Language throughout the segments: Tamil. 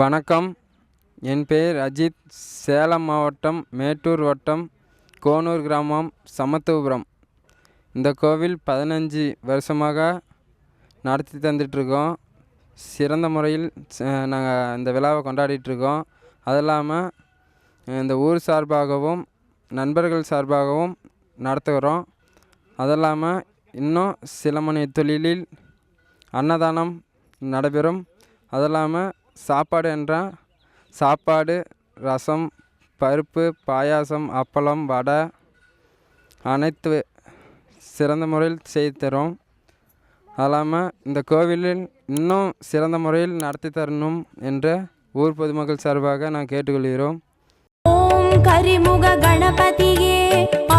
வணக்கம். என் பெயர் அஜித். சேலம் மாவட்டம் மேட்டூர் வட்டம் கோனூர் கிராமம் சமத்துவபுரம். இந்த கோவில் பதினஞ்சு வருஷமாக நடத்தி தந்துட்டுருக்கோம். சிறந்த முறையில் நாங்கள் இந்த விழாவை கொண்டாடிட்டுருக்கோம். அது இல்லாமல் இந்த ஊர் சார்பாகவும் நண்பர்கள் சார்பாகவும் நடத்துகிறோம். அது இல்லாமல் இன்னும் சில மணி தொழிலில் அன்னதானம் நடைபெறும். அது இல்லாமல் சாப்பாடு என்றால் சாப்பாடு ரசம் பருப்பு பாயாசம் அப்பளம் வடை அனைத்து சிறந்த முறையில் செய்து தரும் அது இல்லாமல் இந்த கோவிலில் இன்னும் சிறந்த முறையில் நடத்தி தரணும் என்று ஊர் பொதுமக்கள் சார்பாக நான் கேட்டுக்கொள்கிறோம். ஓம் கரிமுக கணபதியே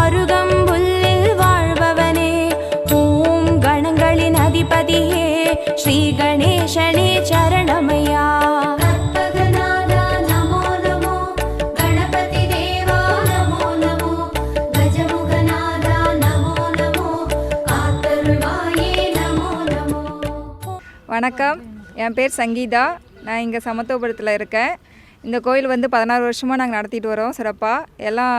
அருகம்புல்லில் வாழ்பவனே. ஓம் கணங்களின் அதிபதியே ஸ்ரீ கணேசனே சரணமே. வணக்கம். என் பேர் சங்கீதா. நான் இங்கே சமத்துவபுரத்தில் இருக்கேன். இந்த கோயில் வந்து பதினாறு வருஷமாக நாங்கள் நடத்திட்டு வரோம் சிறப்பாக எல்லாம்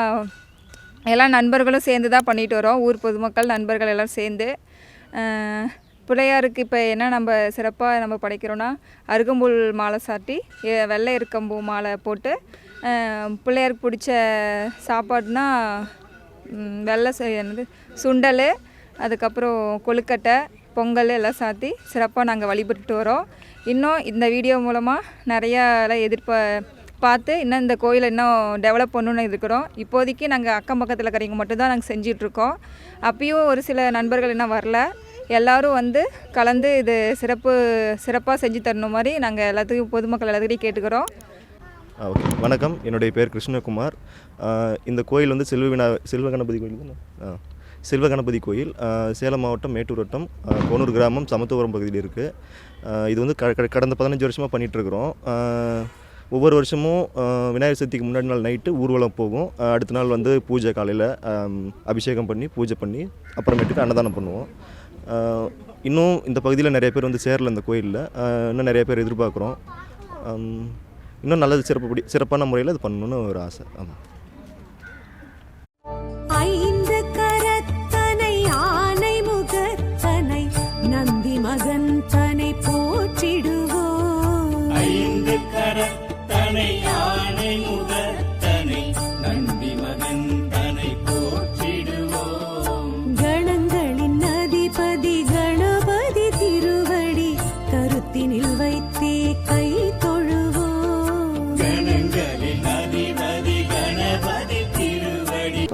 எல்லா நண்பர்களும் சேர்ந்து தான் பண்ணிட்டு வரோம். ஊர் பொதுமக்கள் நண்பர்கள் எல்லாம் சேர்ந்து. பிள்ளையாருக்கு இப்போ என்ன நம்ம சிறப்பாக நம்ம படைக்கிறோன்னா அருகம்புல் மாலை சாட்டி வெள்ளை இருக்கம்பூ மாலை போட்டு பிள்ளையாருக்கு பிடிச்ச சாப்பாடுனா வெள்ளை என்னது சுண்டல் அதுக்கப்புறம் கொழுக்கட்டை பொங்கல் எல்லாம் சாத்தி சிறப்பாக நாங்கள் வழிபட்டுட்டு வரோம். இன்னும் இந்த வீடியோ மூலமாக நிறையா எல்லாம் எதிர்ப்ப பார்த்து இன்னும் இந்த கோயிலை இன்னும் டெவலப் பண்ணணும்னு இருக்கிறோம். இப்போதைக்கு நாங்கள் அக்கம் பக்கத்தில் இருக்கிறவங்க மட்டும்தான் நாங்கள் செஞ்சிட்ருக்கோம் அப்பயும் ஒரு சில நண்பர்கள் இன்னும் வரல. எல்லோரும் வந்து கலந்து இது சிறப்பு சிறப்பாக செஞ்சு தரணும் மாதிரி நாங்கள் எல்லாத்துக்கும் பொதுமக்கள் எல்லாத்துக்கிட்டையும் கேட்டுக்கிறோம். ஓகே. வணக்கம். என்னுடைய பேர் கிருஷ்ணகுமார். இந்த கோயில் வந்து செல்வ வினா செல்வ கணபதி கோயில் தானே? ஆ செல்வ கணபதி கோயில். சேலம் மாவட்டம் மேட்டூர் வட்டம் கோனூர் கிராமம் சமத்துவபுரம் பகுதியில் இருக்குது இது வந்து க கடந்த பதினஞ்சு வருஷமாக பண்ணிகிட்ருக்குறோம் ஒவ்வொரு வருஷமும் விநாயகர் சதுர்த்திக்கு முன்னாடி நாள் நைட்டு ஊர்வலம் போகும். அடுத்த நாள் வந்து பூஜை காலையில் அபிஷேகம் பண்ணி பூஜை பண்ணி அப்புறமேட்டுக்கு அன்னதானம் பண்ணுவோம். இன்னும் இந்த பகுதியில் நிறைய பேர் வந்து சேரல இந்த கோயிலில். இன்னும் நிறைய பேர் எதிர்பார்க்குறோம். இன்னும் நல்லது சிறப்பு சிறப்பான முறையில் இது பண்ணணும்னு ஒரு ஆசை. ஆமாம் ஐந்து கரத்தனை ஆனை முகத்தனை நந்தி மகன் தனை போற்றிடுவோம். ஐந்து கரத்தனை யானை முகத்தனை